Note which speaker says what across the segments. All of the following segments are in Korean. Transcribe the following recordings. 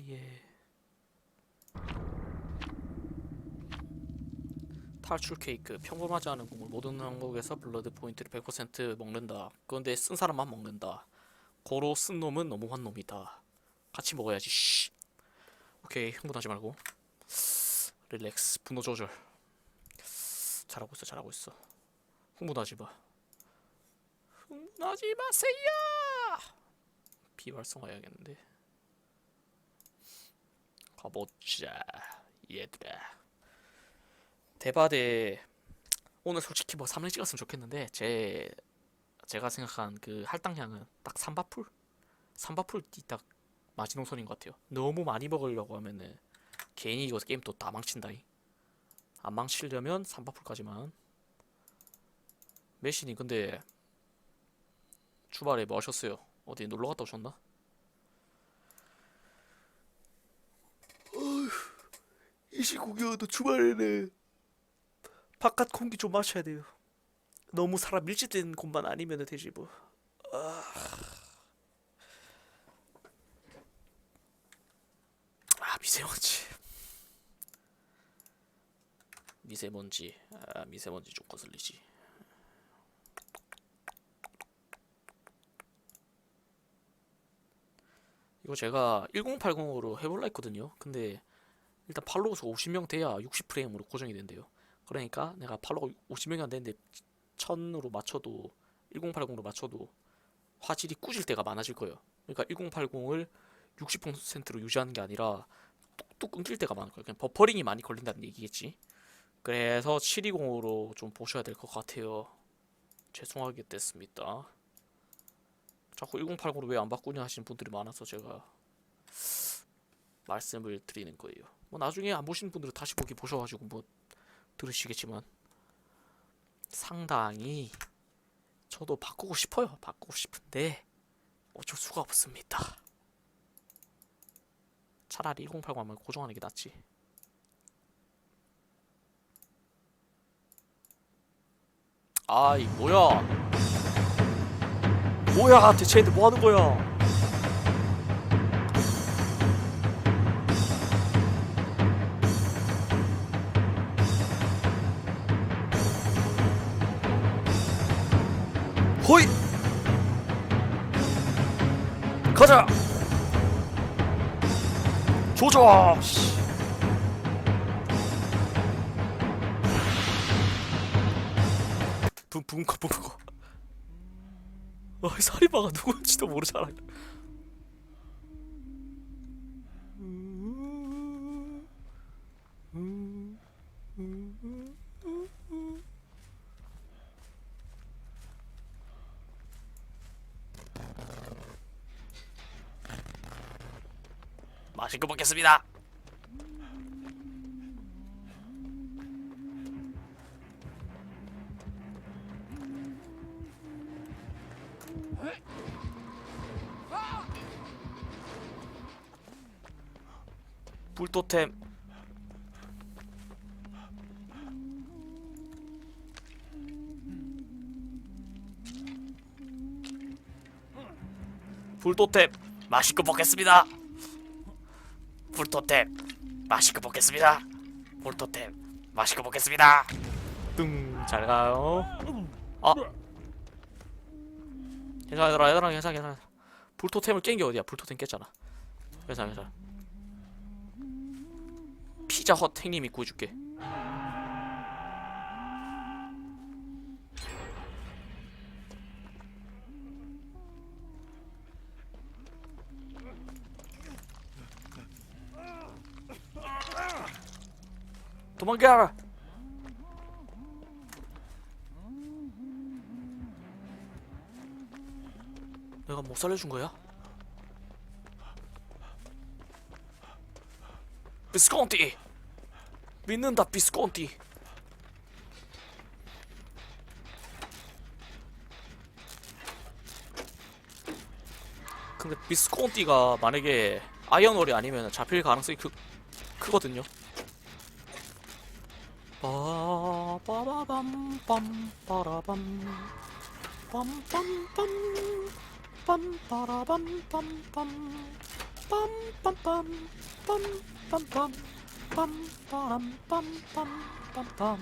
Speaker 1: 예. 탈출 케이크 평범하지 않은 곡을 모든 항목에서 블러드 포인트를 100% 먹는다. 그런데 쓴 사람만 먹는다. 고로 쓴 놈은 너무한 놈이다. 같이 먹어야지. 씨. 오케이 흥분하지 말고. 릴렉스 분노 조절. 잘하고 있어 잘하고 있어. 흥분하지 마. 흥분하지 마세요. 비활성화해야겠는데. 가보자 얘들아. 대바대 오늘 솔직히 뭐 3連찍었으면 좋겠는데 제 제가 생각한 그 할당량은 딱 삼바풀? 삼바풀 딱 마지노선인 것 같아요. 너무 많이 먹으려고 하면은 괜히 이거 게임 또 다 망친다이. 안 망치려면 삼바풀까지만. 메신이 근데 주말에 뭐 하셨어요? 어디 놀러 갔다 오셨나? 이 시국이어도 주말에는 바깥 공기 좀 마셔야 돼요. 너무 사람 밀집된 곳만 아니면 되지 뭐. 아, 아 미세먼지. 미세먼지. 아 미세먼지 좀 거슬리지. 이거 제가 1080으로 해볼라 했거든요. 근데 일단 팔로우 수 50명 돼야 60프레임으로 고정이 된대요. 그러니까 내가 팔로우 50명이 안 되는데 1000으로 맞춰도 1080으로 맞춰도 화질이 꾸질 때가 많아질 거예요. 그러니까 1080을 60%로 유지하는 게 아니라 뚝뚝 끊길 때가 많을 거예요. 그냥 버퍼링이 많이 걸린다는 얘기겠지. 그래서 720으로 좀 보셔야 될 것 같아요. 죄송하게 됐습니다. 자꾸 1080으로 왜 안 바꾸냐 하시는 분들이 많아서 제가 말씀을 드리는 거예요. 뭐 나중에 안 보신 분들은 다시 보기 보셔가지고 뭐 들으시겠지만 상당히 저도 바꾸고 싶어요. 바꾸고 싶은데 어쩔 수가 없습니다. 차라리 1080 하면 고정하는 게 낫지. 아이 뭐야? 뭐야 대체 애들 뭐 하는 거야? 호이! 가자! 씨. 붕붕거 붕붕거 어, 사리바가 누군지도 모르잖아 맛있게 먹겠습니다. 불토템. 불토템. 맛있게 먹겠습니다 불토템 맛있게 먹겠습니다. 불토템 맛있게 먹겠습니다. 뚱잘 가요. 아. 괜찮아 얘들아 얘들아 괜찮아 괜찮아. 불토템을 깬 게 어디야? 불토템 깼잖아. 괜찮아 괜찮아. 피자 헛 행님이 구해줄게. 도망가! 내가 못 살려준 거야? 비스콘티! 믿는다 비스콘티 근데 비스콘티가 만약에 아이언월이 아니면 잡힐 가능성이 크, 크거든요 빠바바밤 빰빠라밤. 빰빰빰 빰빠라밤 빰빰. 빰빰빰 빰빰빰. 빰빰빰빰빰빰빰.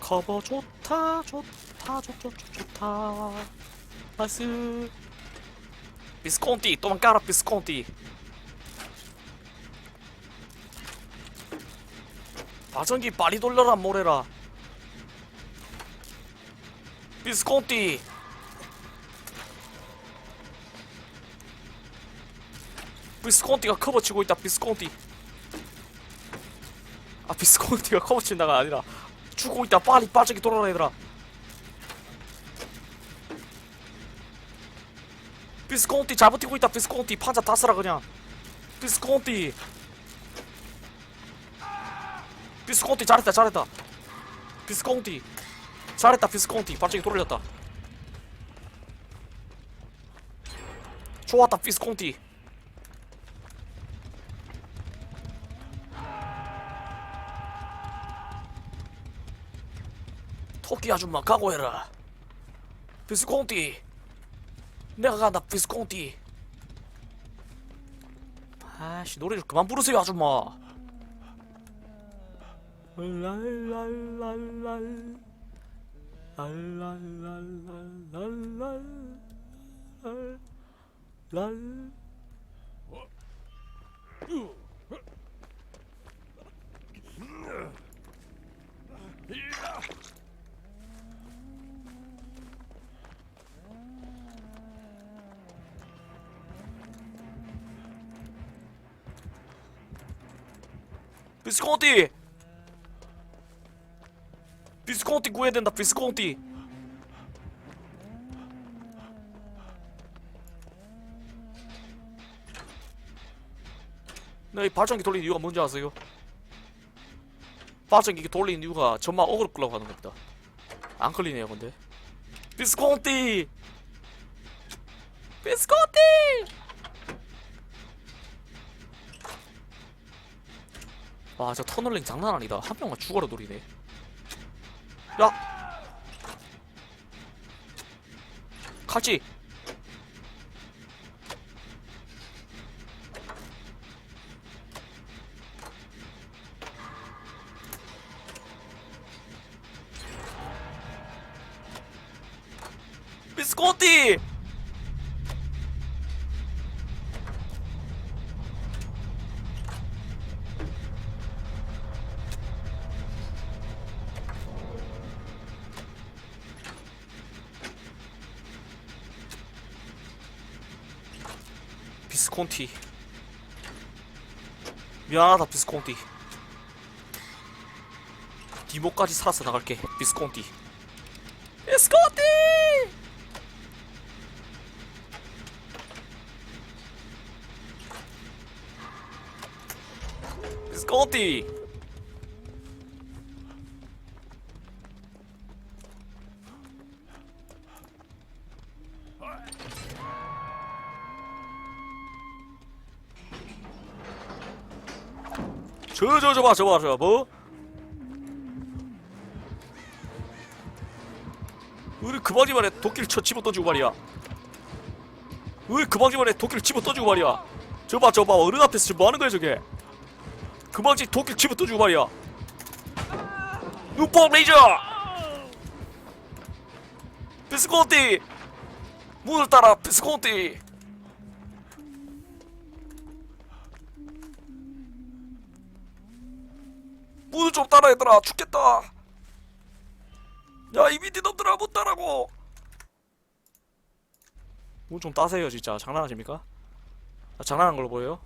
Speaker 1: 커버 좋다 좋다 좋다 좋다. 나이스. 비스콘티 까라 비스콘티 발전기 빨리 돌려라 모래라. 비스콘티 비스콘티가 커버 치고 있다 비스콘티 아 비스콘티가 커버 친다가 아니라 죽고 있다. 빨리 빠르게 돌아라 얘들아. 비스콘티 잘 버티고 있다 비스콘티 판자 다 쓰라 그냥. 비스콘티 비스콘티 잘했다 잘했다. 비스콘티. 잘했다 비스콘티. 빠르게 돌렸다. 좋았다 비스콘티. 토끼 아줌마 각오해라. 비스콘티. 내가 간다 비스콘티. 아씨 노래를 그만 부르세요 아줌마 랄 비스콘티 구해야 된다 비스콘티 내이 발전기 돌리는 이유가 뭔지 아세요? 발전기 돌리는 이유가 전마 어그로 끌려고 하는 겁니다 안 끌리네요 근데 비스콘티 비스콘티 와, 저 터널링 장난 아니다. 한 명만 죽어라 노리네. 야! 칼치! 비스코티! 비스콘티. 미안하다 비스콘티. 디모까지 살아서 나갈게 비스콘티. 비스콘티! 비스콘티 저 저 저 봐 저 봐저 뭐? 우리 그방지만에 도끼를 쳐 집어 던지고 말이야. 우리 그방지만에 도끼를 집어 던지고 말이야. 저 봐 저 봐 어른 앞에서 지금 뭐 하는 거야 저게? 그방지 도끼를 집어 던지고 말이야. 눈뽕 레이저! 비스콘티! 문을 따라 비스콘티! 문을 좀 따라 얘들아. 죽겠다. 야 이미디 놈들아 못 따라고. 문좀 따세요 진짜. 장난하십니까? 아, 장난한 걸로 보여요?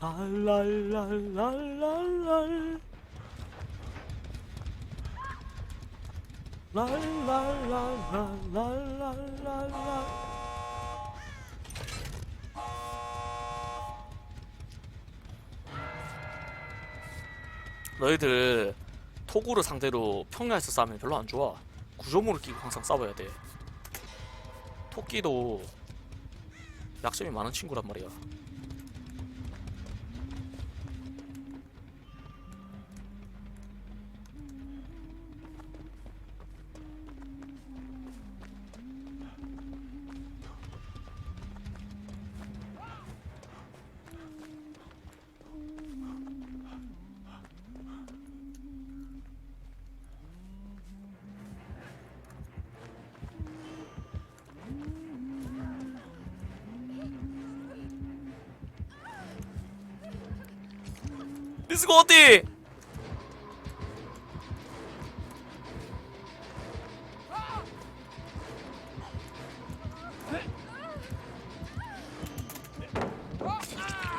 Speaker 1: 랄랄랄랄랄랄. 랄랄랄랄랄랄랄 너희들 토구를 상대로 평야에서 싸우면 별로 안 좋아. 구조물을 끼고 항상 싸워야 돼. 토끼도 약점이 많은 친구란 말이야. 비스코 어디?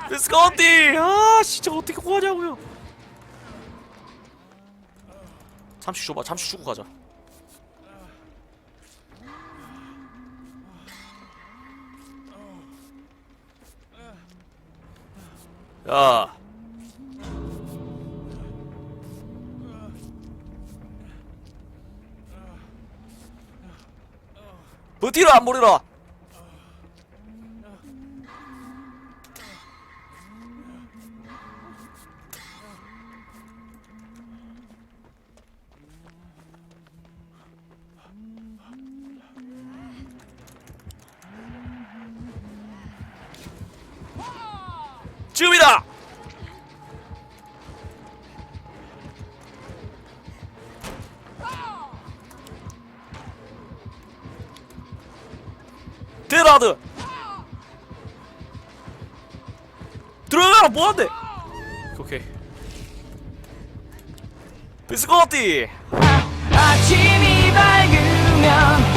Speaker 1: 비스코 어디? 아 진짜 어떻게 구하냐고요? 잠시 줘봐. 잠시 주고 가자. 야. 버티라 안 버리라. 데라드. 들어가라 뭐한대 오케이. 비스코티
Speaker 2: 아침이 밝으면